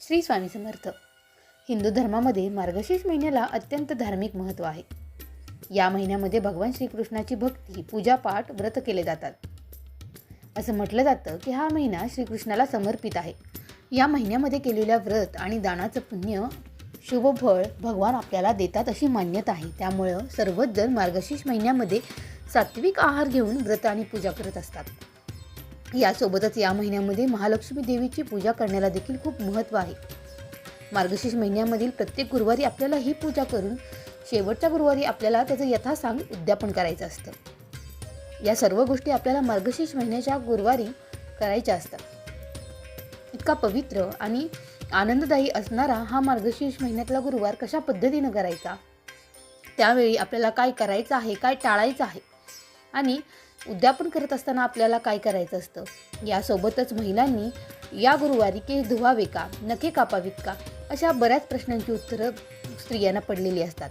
श्री स्वामी समर्थ. हिंदू धर्मामध्ये मार्गशीर्ष महिन्याला अत्यंत धार्मिक महत्त्व आहे. या महिन्यामध्ये भगवान श्रीकृष्णाची भक्ती पूजापाठ व्रत केले जातात. असं म्हटलं जातं की हा महिना श्रीकृष्णाला समर्पित आहे. या महिन्यामध्ये केलेल्या व्रत आणि दानाचं पुण्य शुभफळ भगवान आपल्याला देतात अशी मान्यता आहे. त्यामुळं सर्वच जण मार्गशीर्ष महिन्यामध्ये सात्विक आहार घेऊन व्रत आणि पूजा करत असतात. यासोबतच या महिन्यामध्ये महालक्ष्मी देवीची पूजा करण्याला देखील खूप महत्त्व आहे. मार्गशीर्ष महिन्यामधील प्रत्येक गुरुवारी आपल्याला ही पूजा करून शेवटच्या गुरुवारी आपल्याला त्याचं यथासांग उद्यापन करायचं असतं. या सर्व गोष्टी आपल्याला मार्गशीर्ष महिन्याच्या गुरुवारी करायच्या असतात. इतका पवित्र आणि आनंददायी असणारा हा मार्गशीर्ष महिन्यातला गुरुवार कशा पद्धतीनं करायचा? त्यावेळी आपल्याला काय करायचं आहे काय टाळायचं आहे? आणि उद्यापन करत असताना आपल्याला काय करायचं असतं? यासोबतच महिलांनी या गुरुवारी केस धुवावे का? नखे कापावीत का? अशा बऱ्याच प्रश्नांची उत्तरं स्त्रियांना पडलेली असतात.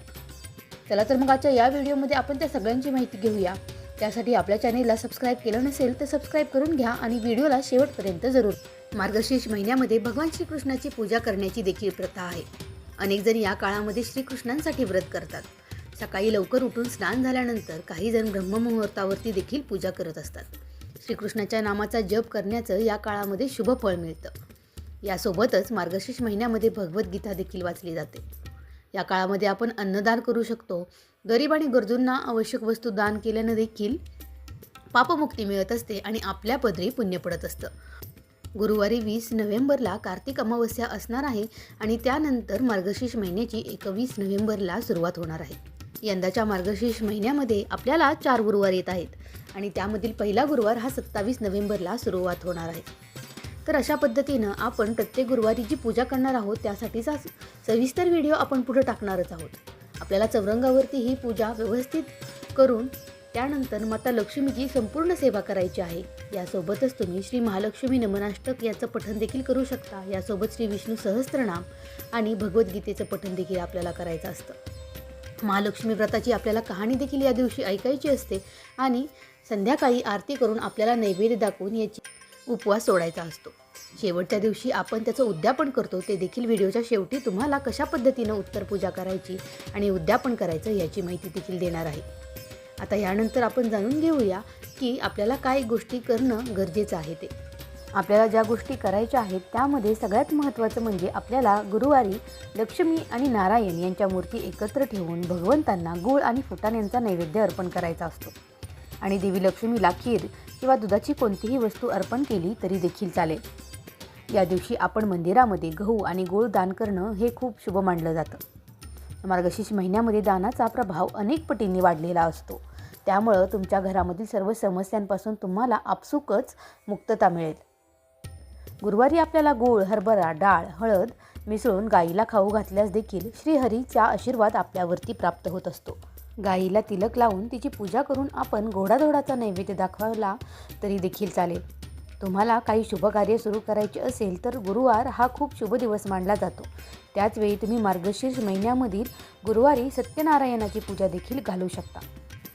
चला तर मग आजच्या या व्हिडिओमध्ये आपण त्या सगळ्यांची माहिती घेऊया. त्यासाठी आपल्या चॅनेलला सबस्क्राईब केलं नसेल तर सबस्क्राईब करून घ्या आणि व्हिडिओला शेवटपर्यंत जरूर. मार्गशीर्ष महिन्यामध्ये भगवान श्रीकृष्णाची पूजा करण्याची देखील प्रथा आहे. अनेक जण या काळामध्ये श्रीकृष्णांसाठी व्रत करतात. सकाळी लवकर उठून स्नान झाल्यानंतर काही जण ब्रह्ममुहूर्तावरती देखील पूजा करत असतात. श्रीकृष्णाच्या नामाचा जप करण्याचं या काळामध्ये शुभ फळ मिळतं. यासोबतच मार्गशीर्ष महिन्यामध्ये भगवद्गीता देखील वाचली जाते. या काळामध्ये आपण अन्नदान करू शकतो. गरीब आणि गरजूंना आवश्यक वस्तू दान केल्यानं देखील पापमुक्ती मिळत असते आणि आपल्या पदरी पुण्य पडत असतं. गुरुवारी वीस नोव्हेंबरला कार्तिक अमावस्या असणार आहे आणि त्यानंतर मार्गशीर्ष महिन्याची एकवीस नोव्हेंबरला सुरुवात होणार आहे. यंदाच्या मार्गशीर्ष महिन्यामध्ये आपल्याला चार गुरुवार येत आहेत आणि त्यामधील पहिला गुरुवार हा सत्तावीस नोव्हेंबरला सुरुवात होणार आहे. तर अशा पद्धतीनं आपण प्रत्येक गुरुवारी जी पूजा करणार आहोत त्यासाठीचा सविस्तर व्हिडिओ आपण पुढे टाकणारच आहोत. आपल्याला चौरंगावरती ही पूजा व्यवस्थित करून त्यानंतर माता लक्ष्मीची संपूर्ण सेवा करायची आहे. यासोबतच तुम्ही श्री महालक्ष्मी नमनाष्टक याचं पठण देखील करू शकता. यासोबत श्री विष्णू सहस्त्रनाम आणि भगवद्गीतेचं पठण देखील आपल्याला करायचं असतं. महालक्ष्मी व्रताची आपल्याला कहाणी देखील या दिवशी ऐकायची असते आणि संध्याकाळी आरती करून आपल्याला नैवेद्य दाखवून याची उपवास सोडायचा असतो. शेवटच्या दिवशी आपण त्याचं उद्यापन करतो. ते देखील व्हिडिओच्या शेवटी तुम्हाला कशा पद्धतीनं उत्तर पूजा करायची आणि उद्यापन करायचं याची माहिती देखील देणार आहे. आता यानंतर आपण जाणून घेऊया की आपल्याला काय गोष्टी करणं गरजेचं आहे ते. आपल्याला ज्या गोष्टी करायच्या आहेत त्यामध्ये सगळ्यात महत्त्वाचं म्हणजे आपल्याला गुरुवारी लक्ष्मी आणि नारायण यांच्या मूर्ती एकत्र ठेवून भगवंतांना गूळ आणि फुटाण्यांचा नैवेद्य अर्पण करायचा असतो. आणि देवी लक्ष्मीला खीर किंवा दुधाची कोणतीही वस्तू अर्पण केली तरी देखील चालेल. या दिवशी आपण मंदिरामध्ये गहू आणि गूळ दान करणं हे खूप शुभ मानलं जातं. मार्गशीर्ष महिन्यामध्ये दानाचा प्रभाव अनेक पटींनी वाढलेला असतो. त्यामुळं तुमच्या घरामधील सर्व समस्यांपासून तुम्हाला आपसुकच मुक्तता मिळेल. गुरुवारी आपल्याला गूळ हरभरा डाळ हळद मिसळून गाईला खाऊ घातल्यास देखील श्रीहरीचा आशीर्वाद आपल्यावरती प्राप्त होत असतो. गाईला तिलक लावून तिची पूजा करून आपण घोडाधोडाचा नैवेद्य दाखवला तरी देखील चालेल. तुम्हाला काही शुभकार्य सुरू करायचे असेल तर गुरुवार हा खूप शुभ दिवस मानला जातो. त्याचवेळी तुम्ही मार्गशीर्ष महिन्यामधील गुरुवारी सत्यनारायणाची पूजा देखील घालू शकता.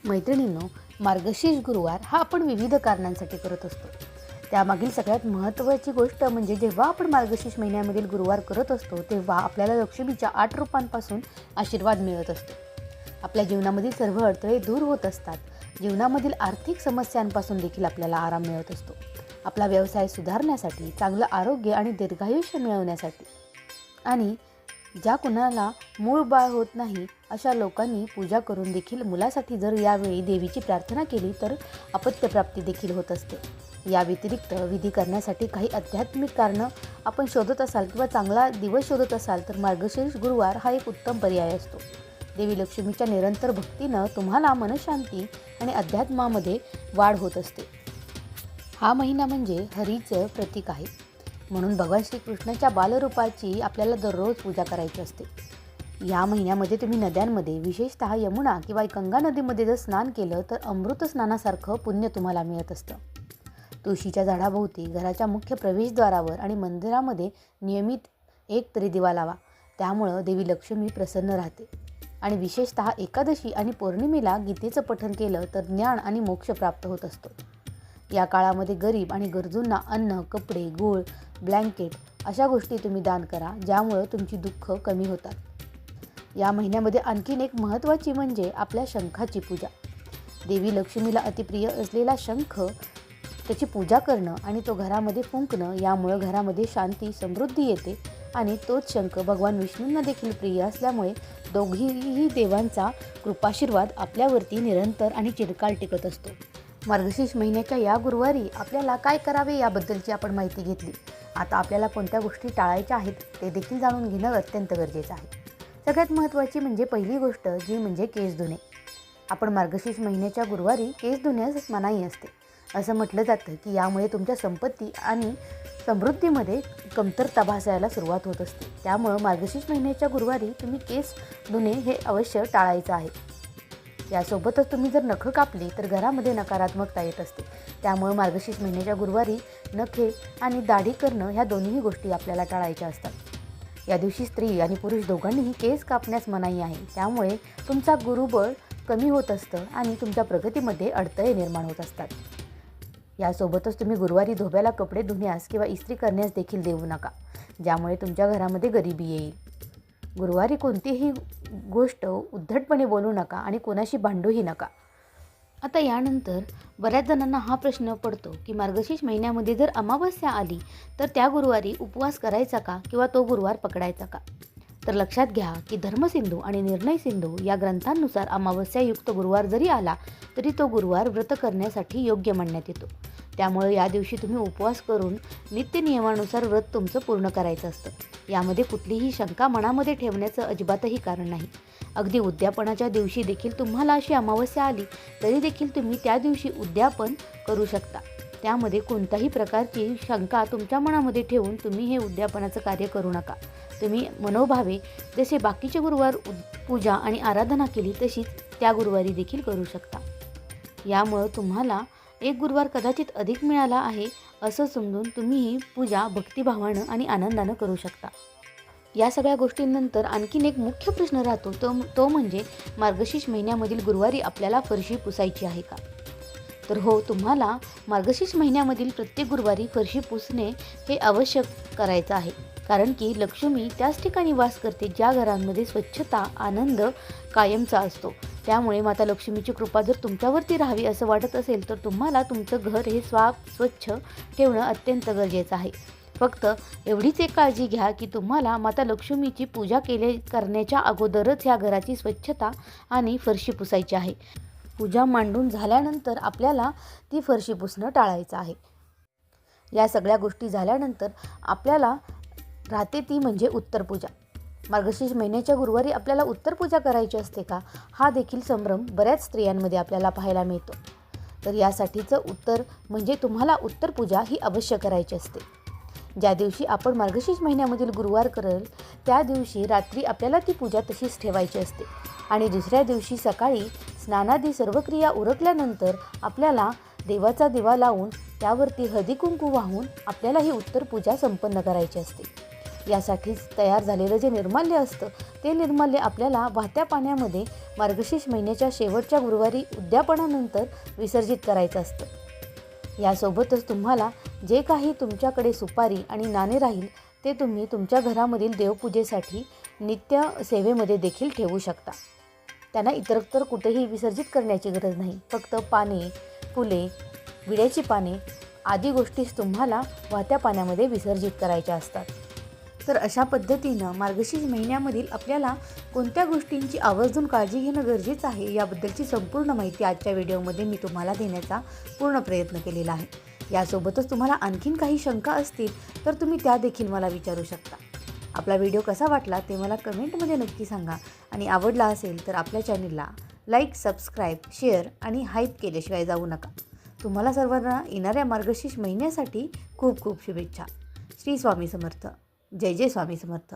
मैत्रिणींनो मार्गशीर्ष गुरुवार हा आपण विविध कारणांसाठी करत असतो. त्यामागील सगळ्यात महत्त्वाची गोष्ट म्हणजे जेव्हा आपण मार्गशीर्ष महिन्यामधील गुरुवार करत असतो तेव्हा आपल्याला लक्ष्मीच्या आठ रूपांपासून आशीर्वाद मिळत असतो. आपल्या जीवनामधील सर्व अडथळे दूर होत असतात. जीवनामधील आर्थिक समस्यांपासून देखील आपल्याला आराम मिळत असतो. आपला व्यवसाय सुधारण्यासाठी चांगलं आरोग्य आणि दीर्घायुष्य मिळवण्यासाठी. आणि ज्या कुणाला मूळ बाळ होत नाही अशा लोकांनी पूजा करून देखील मुलासाठी जर यावेळी देवीची प्रार्थना केली तर अपत्यप्राप्ती देखील होत असते. या व्यतिरिक्त विधी करण्यासाठी काही आध्यात्मिक कारणं आपण शोधत असाल किंवा चांगला दिवस शोधत असाल तर मार्गशीर्ष गुरुवार हा एक उत्तम पर्याय असतो. देवी लक्ष्मीच्या निरंतर भक्तीनं तुम्हाला मनशांती आणि अध्यात्मामध्ये वाढ होत असते. हा महिना म्हणजे हरीचं प्रतीक आहे. म्हणून भगवान श्रीकृष्णाच्या बालरूपाची आपल्याला दररोज पूजा करायची असते. या महिन्यामध्ये तुम्ही नद्यांमध्ये विशेषतः यमुना किंवा गंगा नदीमध्ये जर स्नान केलं तर अमृत स्नानासारखं पुण्य तुम्हाला मिळत असतं. तुळशीच्या झाडाभोवती घराच्या मुख्य प्रवेशद्वारावर आणि मंदिरामध्ये नियमित एक तरी दिवा लावा. त्यामुळं देवी लक्ष्मी प्रसन्न राहते. आणि विशेषतः एकादशी आणि पौर्णिमेला गीतेचं पठन केलं तर ज्ञान आणि मोक्ष प्राप्त होत असतो. या काळामध्ये गरीब आणि गरजूंना अन्न कपडे गूळ ब्लँकेट अशा गोष्टी तुम्ही दान करा ज्यामुळं तुमची दुःख कमी होतात. या महिन्यामध्ये आणखीन एक महत्त्वाची म्हणजे आपल्या शंखाची पूजा. देवी लक्ष्मीला अतिप्रिय असलेला शंख त्याची पूजा करणं आणि तो घरामध्ये फुंकणं यामुळं घरामध्ये शांती समृद्धी येते आणि तोच शंख भगवान विष्णूंना देखील प्रिय असल्यामुळे दोघीही देवांचा कृपाशीर्वाद आपल्यावरती निरंतर आणि चिरकाल टिकत असतो. मार्गशीर्ष महिन्याच्या या गुरुवारी आपल्याला काय करावे याबद्दलची आपण माहिती घेतली. आता आपल्याला कोणत्या गोष्टी टाळायच्या आहेत ते देखील जाणून घेणं अत्यंत गरजेचं आहे. सगळ्यात महत्त्वाची म्हणजे पहिली गोष्ट जी म्हणजे केस धुणे. आपण मार्गशीर्ष महिन्याच्या गुरुवारी केस धुण्यास मनाई असते. असं म्हटलं जातं की यामुळे तुमच्या संपत्ती आणि समृद्धीमध्ये कमतरता भासायला सुरुवात होत असते. त्यामुळं मार्गशीर्ष महिन्याच्या गुरुवारी तुम्ही केस धुणे हे अवश्य टाळायचं आहे. यासोबतच तुम्ही जर नखं कापली तर घरामध्ये नकारात्मकता येत असते. त्यामुळे मार्गशीर्ष महिन्याच्या गुरुवारी नखे आणि दाढी करणं ह्या दोन्हीही गोष्टी आपल्याला टाळायच्या असतात. या दिवशी स्त्री आणि पुरुष दोघांनीही केस कापण्यास मनाई आहे. त्यामुळे तुमचा गुरुबळ कमी होत असतं आणि तुमच्या प्रगतीमध्ये अडथळे निर्माण होत असतात. यासोबतच तुम्ही गुरुवारी धोब्याला कपडे धुण्यास किंवा इस्त्री करण्यास देखील देऊ नका ज्यामुळे तुमच्या घरामध्ये गरिबी येईल. गुरुवारी कोणतीही गोष्ट उद्धटपणे बोलू नका आणि कोणाशी भांडूही नका. आता यानंतर बऱ्याच जणांना हा प्रश्न पडतो की मार्गशीर्ष महिन्यामध्ये जर अमावस्या आली तर त्या गुरुवारी उपवास करायचा का किंवा तो गुरुवार पकडायचा का? तर लक्षात घ्या की धर्मसिंधू आणि निर्णय सिंधू या ग्रंथांनुसार अमावस्यायुक्त गुरुवार जरी आला तरी तो गुरुवार व्रत करण्यासाठी योग्य मानण्यात येतो. त्यामुळे या दिवशी तुम्ही उपवास करून नित्यनियमानुसार व्रत तुमचं पूर्ण करायचं असतं. यामध्ये कुठलीही शंका मनामध्ये ठेवण्याचं अजिबातही कारण नाही. अगदी उद्यापनाच्या दिवशी देखील तुम्हाला अशी अमावस्या आली तरी देखील तुम्ही त्या दिवशी उद्यापन करू शकता. त्यामध्ये कोणत्याही प्रकारची शंका तुमच्या मनामध्ये ठेवून तुम्ही हे उद्यापनाचं कार्य करू नका. तुम्ही मनोभावे जसे बाकीचे गुरुवार पूजा आणि आराधना केली तशीच त्या गुरुवारी देखील करू शकता. यामुळं तुम्हाला एक गुरुवार कदाचित अधिक मिळाला आहे असं समजून तुम्ही ही पूजा भक्तिभावानं आणि आनंदानं करू शकता. या सगळ्या गोष्टींनंतर आणखीन एक मुख्य प्रश्न राहतो तो तो म्हणजे मार्गशीर्ष महिन्यामधील गुरुवारी आपल्याला फरशी पुसायची आहे का? तर हो तुम्हाला मार्गशीर्ष महिन्यामधील प्रत्येक गुरुवारी फरशी पुसणे हे आवश्यक करायचं आहे. कारण की लक्ष्मी त्याच ठिकाणी वास करते ज्या घरांमध्ये स्वच्छता आनंद कायमचा असतो. त्यामुळे माता लक्ष्मीची कृपा जर तुमच्यावरती राहावी असं वाटत असेल तर तुम्हाला तुमचं घर हे स्वाप स्वच्छ ठेवणं अत्यंत गरजेचं आहे. फक्त एवढीच एक काळजी घ्या की तुम्हाला माता लक्ष्मीची पूजा केले करण्याच्या अगोदरच ह्या घराची स्वच्छता आणि फरशी पुसायची आहे. पूजा मांडून झाल्यानंतर आपल्याला ती फरशी पुसणं टाळायचं आहे. या सगळ्या गोष्टी झाल्यानंतर आपल्याला राहते ती म्हणजे उत्तर पूजा. मार्गशीर्ष महिन्याच्या गुरुवारी आपल्याला उत्तर पूजा करायची असते का? हा देखील संभ्रम बऱ्याच स्त्रियांमध्ये आपल्याला पाहायला मिळतो. तर यासाठीचं उत्तर म्हणजे तुम्हाला उत्तर पूजा ही अवश्य करायची असते. ज्या दिवशी आपण मार्गशीर्ष महिन्यामधील गुरुवार करेल त्या दिवशी रात्री आपल्याला ती पूजा तशीच ठेवायची असते. आणि दुसऱ्या दिवशी सकाळी स्नानादी सर्व क्रिया उरकल्यानंतर आपल्याला देवाचा दिवा लावून त्यावरती हळदी कुंकू वाहून आपल्याला ही उत्तर पूजा संपन्न करायची असते. यासाठीच तयार झालेलं जे निर्माल्य असतं ते निर्माल्य आपल्याला वाहत्या पाण्यामध्ये मार्गशीर्ष महिन्याच्या शेवटच्या गुरुवारी उद्यापनानंतर विसर्जित करायचं असतं. यासोबतच तुम्हाला जे काही तुमच्याकडे सुपारी आणि नाणे राहील ते तुम्ही तुमच्या घरामधील देवपूजेसाठी नित्य सेवेमध्ये देखील ठेवू शकता. त्यांना इतरत्र कुठेही विसर्जित करण्याची गरज नाही. फक्त पाने फुले विड्याची पाने आदी गोष्टीच तुम्हाला वाहत्या पाण्यामध्ये विसर्जित करायच्या असतात. तर अशा पद्धतीनं मार्गशीर्ष महिन्यामधील आपल्याला कोणत्या गोष्टींची आवर्जून काळजी घेणं गरजेचं आहे याबद्दलची संपूर्ण माहिती आजच्या व्हिडिओमध्ये मी तुम्हाला देण्याचा पूर्ण प्रयत्न केलेला आहे. यासोबतच तुम्हाला आणखीन काही शंका असतील तर तुम्ही त्या देखील मला विचारू शकता. आपला व्हिडिओ कसा वाटला ते मला कमेंटमध्ये नक्की सांगा. आणि आवडला असेल तर आपल्या चॅनलला लाईक सबस्क्राईब शेअर आणि हाईप केल्याशिवाय जाऊ नका. तुम्हाला सर्वांना येणाऱ्या मार्गशीर्ष महिन्यासाठी खूप खूप शुभेच्छा. श्री स्वामी समर्थ. जय जय स्वामी समर्थ.